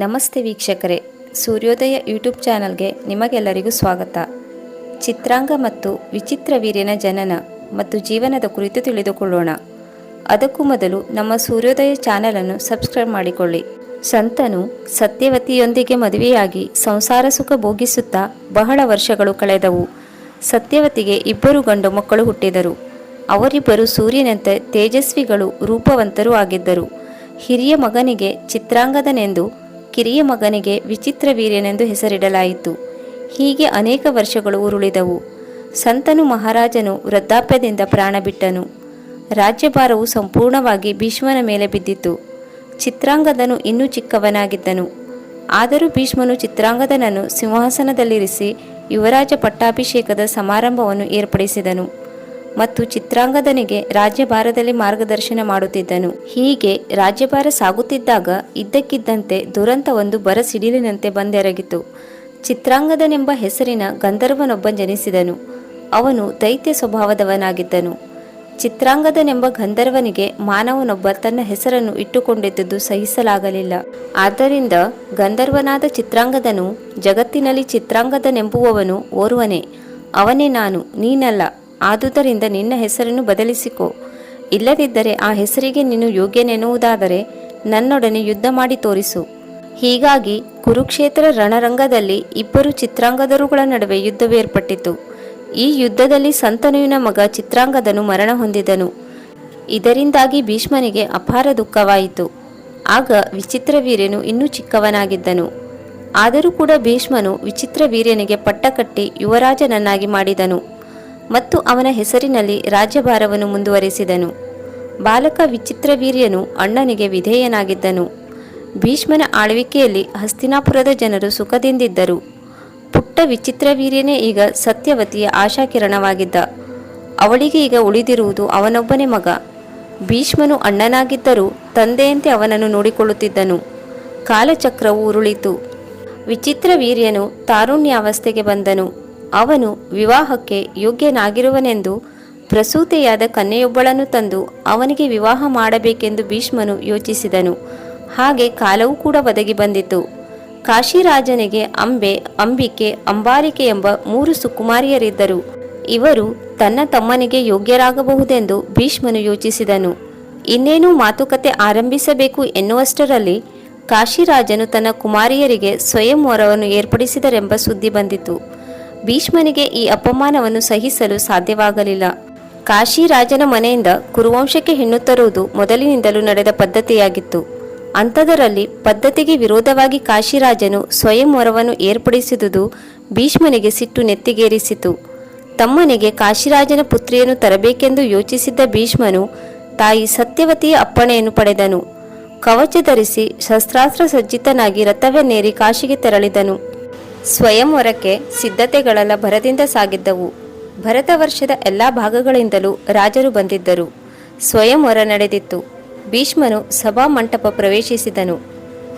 ನಮಸ್ತೆ ವೀಕ್ಷಕರೇ. ಸೂರ್ಯೋದಯ ಯೂಟ್ಯೂಬ್ ಚಾನಲ್ಗೆ ನಿಮಗೆಲ್ಲರಿಗೂ ಸ್ವಾಗತ. ಚಿತ್ರಾಂಗ ಮತ್ತು ವಿಚಿತ್ರ ವೀರ್ಯನ ಜನನ ಮತ್ತು ಜೀವನದ ಕುರಿತು ತಿಳಿದುಕೊಳ್ಳೋಣ. ಅದಕ್ಕೂ ಮೊದಲು ನಮ್ಮ ಸೂರ್ಯೋದಯ ಚಾನಲನ್ನು ಸಬ್ಸ್ಕ್ರೈಬ್ ಮಾಡಿಕೊಳ್ಳಿ. ಸಂತನು ಸತ್ಯವತಿಯೊಂದಿಗೆ ಮದುವೆಯಾಗಿ ಸಂಸಾರ ಸುಖ ಭೋಗಿಸುತ್ತಾ ಬಹಳ ವರ್ಷಗಳು ಕಳೆದವು. ಸತ್ಯವತಿಗೆ ಇಬ್ಬರು ಗಂಡು ಮಕ್ಕಳು ಹುಟ್ಟಿದರು. ಅವರಿಬ್ಬರು ಸೂರ್ಯನಂತೆ ತೇಜಸ್ವಿಗಳು ರೂಪವಂತರೂ ಆಗಿದ್ದರು. ಹಿರಿಯ ಮಗನಿಗೆ ಚಿತ್ರಾಂಗದನೆಂದು ಕಿರಿಯ ಮಗನಿಗೆ ವಿಚಿತ್ರ ವೀರ್ಯನೆಂದು ಹೆಸರಿಡಲಾಯಿತು. ಹೀಗೆ ಅನೇಕ ವರ್ಷಗಳು ಉರುಳಿದವು. ಸಂತನು ಮಹಾರಾಜನು ವೃದ್ಧಾಪ್ಯದಿಂದ ಪ್ರಾಣ ಬಿಟ್ಟನು. ರಾಜ್ಯಭಾರವು ಸಂಪೂರ್ಣವಾಗಿ ಭೀಷ್ಮನ ಮೇಲೆ ಬಿದ್ದಿತು. ಚಿತ್ರಾಂಗದನು ಇನ್ನೂ ಚಿಕ್ಕವನಾಗಿದ್ದನು. ಆದರೂ ಭೀಷ್ಮನು ಚಿತ್ರಾಂಗದನನ್ನು ಸಿಂಹಾಸನದಲ್ಲಿರಿಸಿ ಯುವರಾಜ ಪಟ್ಟಾಭಿಷೇಕದ ಸಮಾರಂಭವನ್ನು ಏರ್ಪಡಿಸಿದನು. ಮತ್ತು ಚಿತ್ರಾಂಗದನಿಗೆ ರಾಜ್ಯಭಾರದಲ್ಲಿ ಮಾರ್ಗದರ್ಶನ ಮಾಡುತ್ತಿದ್ದನು. ಹೀಗೆ ರಾಜ್ಯಭಾರ ಸಾಗುತ್ತಿದ್ದಾಗ ಇದ್ದಕ್ಕಿದ್ದಂತೆ ದುರಂತವೊಂದು ಬರಸಿಡಿಲಿನಂತೆ ಬಂದೆರಗಿತು. ಚಿತ್ರಾಂಗದನೆಂಬ ಹೆಸರಿನ ಗಂಧರ್ವನೊಬ್ಬ ಜನಿಸಿದನು. ಅವನು ದೈತ್ಯ ಸ್ವಭಾವದವನಾಗಿದ್ದನು. ಚಿತ್ರಾಂಗದನೆಂಬ ಗಂಧರ್ವನಿಗೆ ಮಾನವನೊಬ್ಬ ತನ್ನ ಹೆಸರನ್ನು ಇಟ್ಟುಕೊಂಡಿದ್ದುದು ಸಹಿಸಲಾಗಲಿಲ್ಲ. ಆದ್ದರಿಂದ ಗಂಧರ್ವನಾದ ಚಿತ್ರಾಂಗದನು ಜಗತ್ತಿನಲ್ಲಿ ಚಿತ್ರಾಂಗದನೆಂಬುವವನು ಓರ್ವನೇ. ಅವನೇ ನಾನು, ನೀನಲ್ಲ. ಆದುದರಿಂದ ನಿನ್ನ ಹೆಸರನ್ನು ಬದಲಿಸಿಕೊ. ಇಲ್ಲದಿದ್ದರೆ ಆ ಹೆಸರಿಗೆ ನೀನು ಯೋಗ್ಯನೆನ್ನುವುದಾದರೆ ನನ್ನೊಡನೆ ಯುದ್ಧ ಮಾಡಿ ತೋರಿಸು. ಹೀಗಾಗಿ ಕುರುಕ್ಷೇತ್ರ ರಣರಂಗದಲ್ಲಿ ಇಬ್ಬರು ಚಿತ್ರಾಂಗದರುಗಳ ನಡುವೆ ಯುದ್ಧವೇರ್ಪಟ್ಟಿತು ಈ ಯುದ್ಧದಲ್ಲಿ ಸಂತನುವಿನ ಮಗ ಚಿತ್ರಾಂಗದನು ಮರಣ ಹೊಂದಿದನು. ಇದರಿಂದಾಗಿ ಭೀಷ್ಮನಿಗೆ ಅಪಾರ ದುಃಖವಾಯಿತು. ಆಗ ವಿಚಿತ್ರ ವೀರ್ಯನು ಇನ್ನೂ ಚಿಕ್ಕವನಾಗಿದ್ದನು. ಆದರೂ ಕೂಡ ಭೀಷ್ಮನು ವಿಚಿತ್ರ ವೀರ್ಯನಿಗೆ ಪಟ್ಟಕಟ್ಟಿ ಯುವರಾಜನನ್ನಾಗಿ ಮಾಡಿದನು. ಮತ್ತು ಅವನ ಹೆಸರಿನಲ್ಲಿ ರಾಜ್ಯಭಾರವನ್ನು ಮುಂದುವರೆಸಿದನು. ಬಾಲಕ ವಿಚಿತ್ರ ವೀರ್ಯನು ಅಣ್ಣನಿಗೆ ವಿಧೇಯನಾಗಿದ್ದನು. ಭೀಷ್ಮನ ಆಳ್ವಿಕೆಯಲ್ಲಿ ಹಸ್ತಿನಾಪುರದ ಜನರು ಸುಖದಿಂದಿದ್ದರು. ಪುಟ್ಟ ವಿಚಿತ್ರವೀರ್ಯನೇ ಈಗ ಸತ್ಯವತಿಯ ಆಶಾಕಿರಣವಾಗಿದ್ದ. ಅವಳಿಗೆ ಈಗ ಉಳಿದಿರುವುದು ಅವನೊಬ್ಬನೇ ಮಗ. ಭೀಷ್ಮನು ಅಣ್ಣನಾಗಿದ್ದರೂ ತಂದೆಯಂತೆ ಅವನನ್ನು ನೋಡಿಕೊಳ್ಳುತ್ತಿದ್ದನು. ಕಾಲಚಕ್ರವು ಉರುಳಿತು. ವಿಚಿತ್ರ ವೀರ್ಯನು ತಾರುಣ್ಯಾವಸ್ಥೆಗೆ ಬಂದನು. ಅವನು ವಿವಾಹಕ್ಕೆ ಯೋಗ್ಯನಾಗಿರುವನೆಂದು ಪ್ರಸೂತೆಯಾದ ಕನ್ಯೆಯೊಬ್ಬಳನ್ನು ತಂದು ಅವನಿಗೆ ವಿವಾಹ ಮಾಡಬೇಕೆಂದು ಭೀಷ್ಮನು ಯೋಚಿಸಿದನು. ಹಾಗೆ ಕಾಲವೂ ಕೂಡ ಒದಗಿ ಬಂದಿತು ಕಾಶಿರಾಜನಿಗೆ ಅಂಬೆ, ಅಂಬಿಕೆ, ಅಂಬಾರಿಕೆ ಎಂಬ ಮೂರು ಸುಕುಮಾರಿಯರಿದ್ದರು. ಇವರು ತನ್ನ ತಮ್ಮನಿಗೆ ಯೋಗ್ಯರಾಗಬಹುದೆಂದು ಭೀಷ್ಮನು ಯೋಚಿಸಿದನು. ಇನ್ನೇನು ಮಾತುಕತೆ ಆರಂಭಿಸಬೇಕು ಎನ್ನುವಷ್ಟರಲ್ಲಿ ಕಾಶಿರಾಜನು ತನ್ನ ಕುಮಾರಿಯರಿಗೆ ಸ್ವಯಂವರವನ್ನು ಏರ್ಪಡಿಸಿದರೆಂಬ ಸುದ್ದಿ ಬಂದಿತು ಭೀಷ್ಮನಿಗೆ ಈ ಅಪಮಾನವನ್ನು ಸಹಿಸಲು ಸಾಧ್ಯವಾಗಲಿಲ್ಲ. ಕಾಶಿ ರಾಜನ ಮನೆಯಿಂದ ಕುರುವಂಶಕ್ಕೆ ಹೆಣ್ಣು ತರುವುದು ಮೊದಲಿನಿಂದಲೂ ನಡೆದ ಪದ್ಧತಿಯಾಗಿತ್ತು. ಅಂಥದರಲ್ಲಿ ಪದ್ಧತಿಗೆ ವಿರೋಧವಾಗಿ ಕಾಶಿರಾಜನು ಸ್ವಯಂವರವನ್ನು ಏರ್ಪಡಿಸಿದುದು ಭೀಷ್ಮನಿಗೆ ಸಿಟ್ಟು ನೆತ್ತಿಗೇರಿಸಿತು. ತಮ್ಮನಿಗೆ ಕಾಶಿರಾಜನ ಪುತ್ರಿಯನ್ನು ತರಬೇಕೆಂದು ಯೋಚಿಸಿದ್ದ ಭೀಷ್ಮನು ತಾಯಿ ಸತ್ಯವತಿಯ ಅಪ್ಪಣೆಯನ್ನು ಪಡೆದನು. ಕವಚ ಧರಿಸಿ ಶಸ್ತ್ರಾಸ್ತ್ರ ಸಜ್ಜಿತನಾಗಿ ರಥವನ್ನೇರಿ ಕಾಶಿಗೆ ತೆರಳಿದನು. ಸ್ವಯಂವರಕ್ಕೆ ಸಿದ್ಧತೆಗಳೆಲ್ಲ ಭರದಿಂದ ಸಾಗಿದ್ದವು. ಭರತ ವರ್ಷದ ಎಲ್ಲ ಭಾಗಗಳಿಂದಲೂ ರಾಜರು ಬಂದಿದ್ದರು. ಸ್ವಯಂವರ ನಡೆದಿತ್ತು. ಭೀಷ್ಮನು ಸಭಾಮಂಟಪ ಪ್ರವೇಶಿಸಿದನು.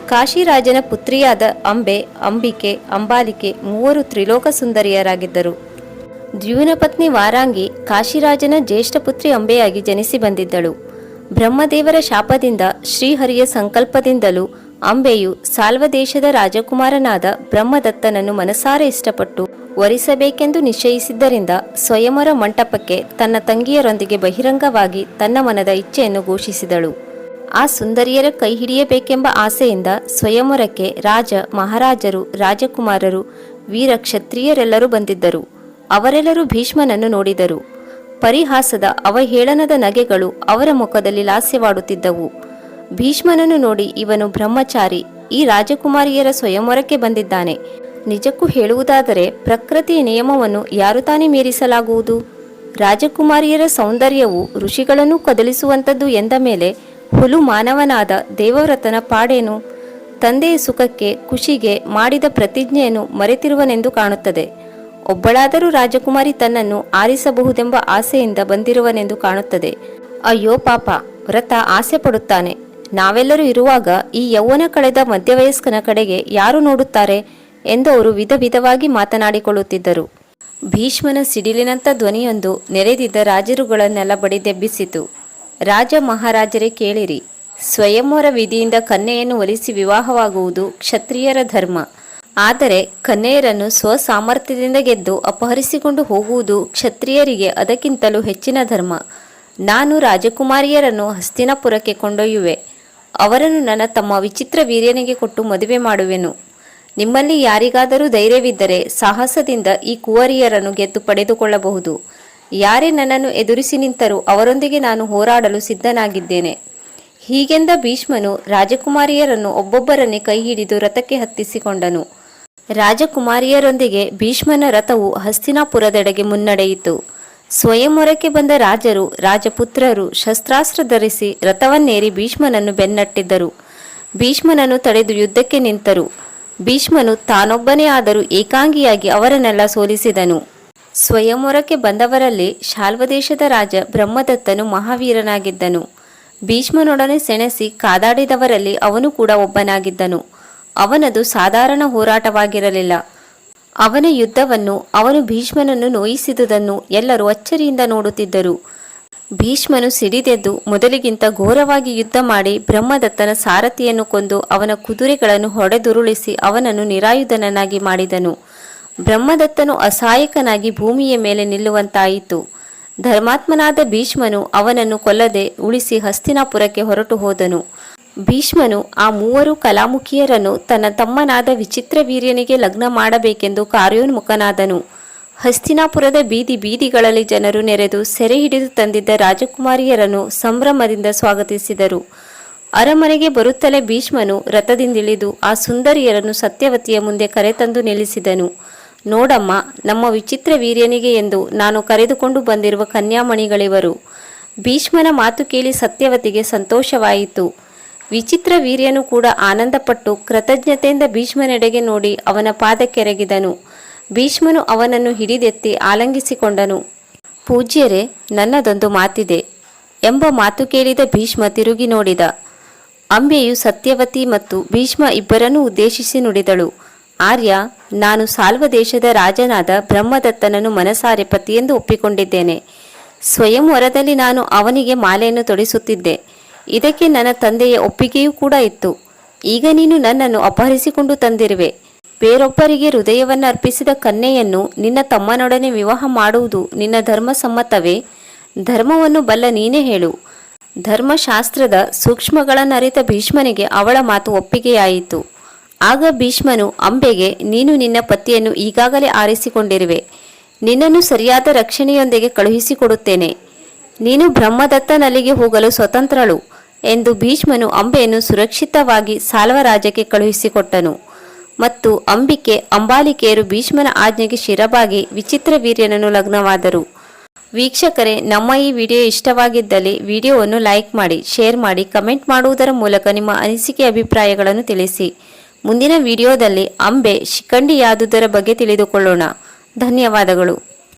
ಕಾಶಿರಾಜನ ಪುತ್ರಿಯಾದ ಅಂಬೆ, ಅಂಬಿಕೆ, ಅಂಬಾಲಿಕೆ ಮೂವರು ತ್ರಿಲೋಕ ಸುಂದರಿಯರಾಗಿದ್ದರು. ದ್ಯೂನಪತ್ನಿ ವಾರಾಂಗಿ ಕಾಶಿರಾಜನ ಜ್ಯೇಷ್ಠ ಪುತ್ರಿ ಅಂಬೆಯಾಗಿ ಜನಿಸಿ ಬಂದಿದ್ದಳು. ಬ್ರಹ್ಮದೇವರ ಶಾಪದಿಂದ ಶ್ರೀಹರಿಯ ಸಂಕಲ್ಪದಿಂದಲೂ ಅಂಬೆಯು ಸಾಲ್ವ ದೇಶದ ರಾಜಕುಮಾರನಾದ ಬ್ರಹ್ಮದತ್ತನನ್ನು ಮನಸಾರ ಇಷ್ಟಪಟ್ಟು ವರಿಸಬೇಕೆಂದು ನಿಶ್ಚಯಿಸಿದ್ದರಿಂದ ಸ್ವಯಂವರ ಮಂಟಪಕ್ಕೆ ತನ್ನ ತಂಗಿಯರೊಂದಿಗೆ ಬಹಿರಂಗವಾಗಿ ತನ್ನ ಮನದ ಇಚ್ಛೆಯನ್ನು ಘೋಷಿಸಿದಳು. ಆ ಸುಂದರಿಯರ ಕೈ ಹಿಡಿಯಬೇಕೆಂಬ ಆಸೆಯಿಂದ ಸ್ವಯಂವರಕ್ಕೆ ರಾಜ, ಮಹಾರಾಜರು, ರಾಜಕುಮಾರರು, ವೀರ ಕ್ಷತ್ರಿಯರೆಲ್ಲರೂ ಬಂದಿದ್ದರು. ಅವರೆಲ್ಲರೂ ಭೀಷ್ಮನನ್ನು ನೋಡಿದರು. ಪರಿಹಾಸದ ಅವಹೇಳನದ ನಗೆಗಳು ಅವರ ಮುಖದಲ್ಲಿ ಲಾಸ್ಯವಾಡುತ್ತಿದ್ದವು. ಭೀಷ್ಮನನ್ನು ನೋಡಿ ಇವನು ಬ್ರಹ್ಮಚಾರಿ, ಈ ರಾಜಕುಮಾರಿಯರ ಸ್ವಯಂವರಕ್ಕೆ ಬಂದಿದ್ದಾನೆ. ನಿಜಕ್ಕೂ ಹೇಳುವುದಾದರೆ ಪ್ರಕೃತಿಯ ನಿಯಮವನ್ನು ಯಾರು ತಾನೇ ಮೀರಿಸಲಾಗುವುದು? ರಾಜಕುಮಾರಿಯರ ಸೌಂದರ್ಯವು ಋಷಿಗಳನ್ನು ಕದಲಿಸುವಂಥದ್ದು ಎಂದ ಮೇಲೆ ಹುಲು ಮಾನವನಾದ ದೇವವ್ರತನ ಪಾಡೇನು? ತಂದೆಯ ಸುಖಕ್ಕೆ, ಖುಷಿಗೆ ಮಾಡಿದ ಪ್ರತಿಜ್ಞೆಯನ್ನು ಮರೆತಿರುವನೆಂದು ಕಾಣುತ್ತದೆ. ಒಬ್ಬಳಾದರೂ ರಾಜಕುಮಾರಿ ತನ್ನನ್ನು ಆರಿಸಬಹುದೆಂಬ ಆಸೆಯಿಂದ ಬಂದಿರುವನೆಂದು ಕಾಣುತ್ತದೆ. ಅಯ್ಯೋ ಪಾಪ, ವ್ರತ ಆಸೆ ಪಡುತ್ತಾನೆ ನಾವೆಲ್ಲರೂ ಇರುವಾಗ ಈ ಯೌವನ ಕಳೆದ ಮಧ್ಯವಯಸ್ಕನ ಕಡೆಗೆ ಯಾರು ನೋಡುತ್ತಾರೆ ಎಂದು ಅವರು ವಿಧ ವಿಧವಾಗಿ ಮಾತನಾಡಿಕೊಳ್ಳುತ್ತಿದ್ದರು. ಭೀಷ್ಮನ ಸಿಡಿಲಿನಂಥ ಧ್ವನಿಯೊಂದು ನೆರೆದಿದ್ದ ರಾಜರುಗಳನ್ನೆಲ್ಲ ಬಡಿದೆಬ್ಬಿಸಿತು ರಾಜ ಮಹಾರಾಜರೇ ಕೇಳಿರಿ, ಸ್ವಯಂವರ ವಿಧಿಯಿಂದ ಕನ್ಯೆಯನ್ನು ಒಲಿಸಿ ವಿವಾಹವಾಗುವುದು ಕ್ಷತ್ರಿಯರ ಧರ್ಮ. ಆದರೆ ಕನ್ಯೆಯರನ್ನು ಸ್ವಸಾಮರ್ಥ್ಯದಿಂದ ಗೆದ್ದು ಅಪಹರಿಸಿಕೊಂಡು ಹೋಗುವುದು ಕ್ಷತ್ರಿಯರಿಗೆ ಅದಕ್ಕಿಂತಲೂ ಹೆಚ್ಚಿನ ಧರ್ಮ. ನಾನು ರಾಜಕುಮಾರಿಯರನ್ನು ಹಸ್ತಿನಾಪುರಕ್ಕೆ ಕೊಂಡೊಯ್ಯುವೆ. ಅವರನ್ನು ನನ್ನ ತಮ್ಮ ವಿಚಿತ್ರ ವೀರ್ಯನಿಗೆ ಕೊಟ್ಟು ಮದುವೆ ಮಾಡುವೆನು. ನಿಮ್ಮಲ್ಲಿ ಯಾರಿಗಾದರೂ ಧೈರ್ಯವಿದ್ದರೆ ಸಾಹಸದಿಂದ ಈ ಕುವರಿಯರನ್ನು ಗೆದ್ದು ಪಡೆದುಕೊಳ್ಳಬಹುದು. ಯಾರೇ ನನ್ನನ್ನು ಎದುರಿಸಿ ನಿಂತರೂ ಅವರೊಂದಿಗೆ ನಾನು ಹೋರಾಡಲು ಸಿದ್ಧನಾಗಿದ್ದೇನೆ. ಹೀಗೆಂದ ಭೀಷ್ಮನು ರಾಜಕುಮಾರಿಯರನ್ನು ಒಬ್ಬೊಬ್ಬರನ್ನೇ ಕೈ ಹಿಡಿದು ರಥಕ್ಕೆ ಹತ್ತಿಸಿಕೊಂಡನು. ರಾಜಕುಮಾರಿಯರೊಂದಿಗೆ ಭೀಷ್ಮನ ರಥವು ಹಸ್ತಿನಾಪುರದೆಡೆಗೆ ಮುನ್ನಡೆಯಿತು. ಸ್ವಯಂವರಕ್ಕೆ ಬಂದ ರಾಜರು, ರಾಜಪುತ್ರರು ಶಸ್ತ್ರಾಸ್ತ್ರ ಧರಿಸಿ ರಥವನ್ನೇರಿ ಭೀಷ್ಮನನ್ನು ಬೆನ್ನಟ್ಟಿದ್ದರು. ಭೀಷ್ಮನನ್ನು ತಡೆದು ಯುದ್ಧಕ್ಕೆ ನಿಂತರು. ಭೀಷ್ಮನು ತಾನೊಬ್ಬನೇ ಆದರೂ ಏಕಾಂಗಿಯಾಗಿ ಅವರನ್ನೆಲ್ಲ ಸೋಲಿಸಿದನು. ಸ್ವಯಂವರಕ್ಕೆ ಬಂದವರಲ್ಲಿ ಶಾಲ್ವದೇಶದ ರಾಜ ಬ್ರಹ್ಮದತ್ತನು ಮಹಾವೀರನಾಗಿದ್ದನು. ಭೀಷ್ಮನೊಡನೆ ಸೆಣಸಿ ಕಾದಾಡಿದವರಲ್ಲಿ ಅವನು ಕೂಡ ಒಬ್ಬನಾಗಿದ್ದನು. ಅವನದು ಸಾಧಾರಣ ಹೋರಾಟವಾಗಿರಲಿಲ್ಲ. ಅವನ ಯುದ್ಧವನ್ನು ಅವನು ಭೀಷ್ಮನನ್ನು ನೋಯಿಸಿದುದನ್ನು ಎಲ್ಲರೂ ಅಚ್ಚರಿಯಿಂದ ನೋಡುತ್ತಿದ್ದರು. ಭೀಷ್ಮನು ಸಿಡಿದೆದ್ದು ಮೊದಲಿಗಿಂತ ಘೋರವಾಗಿ ಯುದ್ಧ ಮಾಡಿ ಬ್ರಹ್ಮದತ್ತನ ಸಾರಥಿಯನ್ನು ಕೊಂದು ಅವನ ಕುದುರೆಗಳನ್ನು ಹೊಡೆದುರುಳಿಸಿ ಅವನನ್ನು ನಿರಾಯುಧನನ್ನಾಗಿ ಮಾಡಿದನು. ಬ್ರಹ್ಮದತ್ತನು ಅಸಹಾಯಕನಾಗಿ ಭೂಮಿಯ ಮೇಲೆ ನಿಲ್ಲುವಂತಾಯಿತು. ಧರ್ಮಾತ್ಮನಾದ ಭೀಷ್ಮನು ಅವನನ್ನು ಕೊಲ್ಲದೆ ಉಳಿಸಿ ಹಸ್ತಿನಾಪುರಕ್ಕೆ ಹೊರಟು ಹೋದನು. ಭೀಷ್ಮನು ಆ ಮೂವರು ಕಲಾಮುಖಿಯರನ್ನು ತನ್ನ ತಮ್ಮನಾದ ವಿಚಿತ್ರ ವೀರ್ಯನಿಗೆ ಲಗ್ನ ಮಾಡಬೇಕೆಂದು ಕಾರ್ಯೋನ್ಮುಖನಾದನು. ಹಸ್ತಿನಾಪುರದ ಬೀದಿ ಬೀದಿಗಳಲ್ಲಿ ಜನರು ನೆರೆದು ಸೆರೆ ಹಿಡಿದು ತಂದಿದ್ದ ರಾಜಕುಮಾರಿಯರನ್ನು ಸಂಭ್ರಮದಿಂದ ಸ್ವಾಗತಿಸಿದರು. ಅರಮನೆಗೆ ಬರುತ್ತಲೇ ಭೀಷ್ಮನು ರಥದಿಂದಿಳಿದು ಆ ಸುಂದರಿಯರನ್ನು ಸತ್ಯವತಿಯ ಮುಂದೆ ಕರೆತಂದು ನಿಲ್ಲಿಸಿದನು. ನೋಡಮ್ಮ, ನಮ್ಮ ವಿಚಿತ್ರ ವೀರ್ಯನಿಗೆ ಎಂದು ನಾನು ಕರೆದುಕೊಂಡು ಬಂದಿರುವ ಕನ್ಯಾಮಣಿಗಳಿವರು. ಭೀಷ್ಮನ ಮಾತು ಕೇಳಿ ಸತ್ಯವತಿಗೆ ಸಂತೋಷವಾಯಿತು. ವಿಚಿತ್ರ ವೀರ್ಯನು ಕೂಡ ಆನಂದಪಟ್ಟು ಕೃತಜ್ಞತೆಯಿಂದ ಭೀಷ್ಮನೆಡೆಗೆ ನೋಡಿ ಅವನ ಪಾದಕ್ಕೆರಗಿದನು. ಭೀಷ್ಮನು ಅವನನ್ನು ಹಿಡಿದೆತ್ತಿ ಆಲಂಗಿಸಿಕೊಂಡನು. ಪೂಜ್ಯರೇ, ನನ್ನದೊಂದು ಮಾತಿದೆ ಎಂಬ ಮಾತು ಕೇಳಿದ ಭೀಷ್ಮ ತಿರುಗಿ ನೋಡಿದ. ಅಂಬೆಯು ಸತ್ಯವತಿ ಮತ್ತು ಭೀಷ್ಮ ಇಬ್ಬರನ್ನೂ ಉದ್ದೇಶಿಸಿ ನುಡಿದಳು. ಆರ್ಯ, ನಾನು ಸಾಲ್ವ ದೇಶದ ರಾಜನಾದ ಬ್ರಹ್ಮದತ್ತನನ್ನು ಮನಸಾರೆ ಪತಿಯೆಂದು ಒಪ್ಪಿಕೊಂಡಿದ್ದೇನೆ. ಸ್ವಯಂವರದಲ್ಲಿ ನಾನು ಅವನಿಗೆ ಮಾಲೆಯನ್ನು ತೊಡಿಸುತ್ತಿದ್ದೆ. ಇದಕ್ಕೆ ನನ್ನ ತಂದೆಯ ಒಪ್ಪಿಗೆಯೂ ಕೂಡ ಇತ್ತು. ಈಗ ನೀನು ನನ್ನನ್ನು ಅಪಹರಿಸಿಕೊಂಡು ತಂದಿರುವೆ. ಬೇರೊಬ್ಬರಿಗೆ ಹೃದಯವನ್ನು ಅರ್ಪಿಸಿದ ಕನ್ಯೆಯನ್ನು ನಿನ್ನ ತಮ್ಮನೊಡನೆ ವಿವಾಹ ಮಾಡುವುದು ನಿನ್ನ ಧರ್ಮಸಮ್ಮತವೇ ಧರ್ಮವನ್ನು ಬಲ್ಲ ನೀನೇ ಹೇಳು. ಧರ್ಮಶಾಸ್ತ್ರದ ಸೂಕ್ಷ್ಮಗಳನ್ನರಿತ ಭೀಷ್ಮನಿಗೆ ಅವಳ ಮಾತು ಒಪ್ಪಿಗೆಯಾಯಿತು. ಆಗ ಭೀಷ್ಮನು, ಅಂಬೆಗೆ, ನೀನು ನಿನ್ನ ಪತಿಯನ್ನು ಈಗಾಗಲೇ ಆರಿಸಿಕೊಂಡಿರುವೆ. ನಿನ್ನನ್ನು ಸರಿಯಾದ ರಕ್ಷಣೆಯೊಂದಿಗೆ ಕಳುಹಿಸಿಕೊಡುತ್ತೇನೆ. ನೀನು ಬ್ರಹ್ಮದತ್ತನಲ್ಲಿಗೆ ಹೋಗಲು ಸ್ವತಂತ್ರಳು. ಎಂದು ಭೀಷ್ಮನು ಅಂಬೆಯನ್ನು ಸುರಕ್ಷಿತವಾಗಿ ಸಾಲ್ವರಾಜಕ್ಕೆ ಕಳುಹಿಸಿಕೊಟ್ಟನು. ಮತ್ತು ಅಂಬಿಕೆ ಅಂಬಾಲಿಕೆಯರು ಭೀಷ್ಮನ ಆಜ್ಞೆಗೆ ಶಿರಬಾಗಿ ವಿಚಿತ್ರ ವೀರ್ಯನನ್ನು ಲಗ್ನವಾದರು. ವೀಕ್ಷಕರೇ, ನಮ್ಮ ಈ ವಿಡಿಯೋ ಇಷ್ಟವಾಗಿದ್ದಲ್ಲಿ ವಿಡಿಯೋವನ್ನು ಲೈಕ್ ಮಾಡಿ, ಶೇರ್ ಮಾಡಿ, ಕಮೆಂಟ್ ಮಾಡುವುದರ ಮೂಲಕ ನಿಮ್ಮ ಅನಿಸಿಕೆ ಅಭಿಪ್ರಾಯಗಳನ್ನು ತಿಳಿಸಿ. ಮುಂದಿನ ವಿಡಿಯೋದಲ್ಲಿ ಅಂಬೆ ಶಿಖಂಡಿಯಾದುದರ ಬಗ್ಗೆ ತಿಳಿದುಕೊಳ್ಳೋಣ. ಧನ್ಯವಾದಗಳು.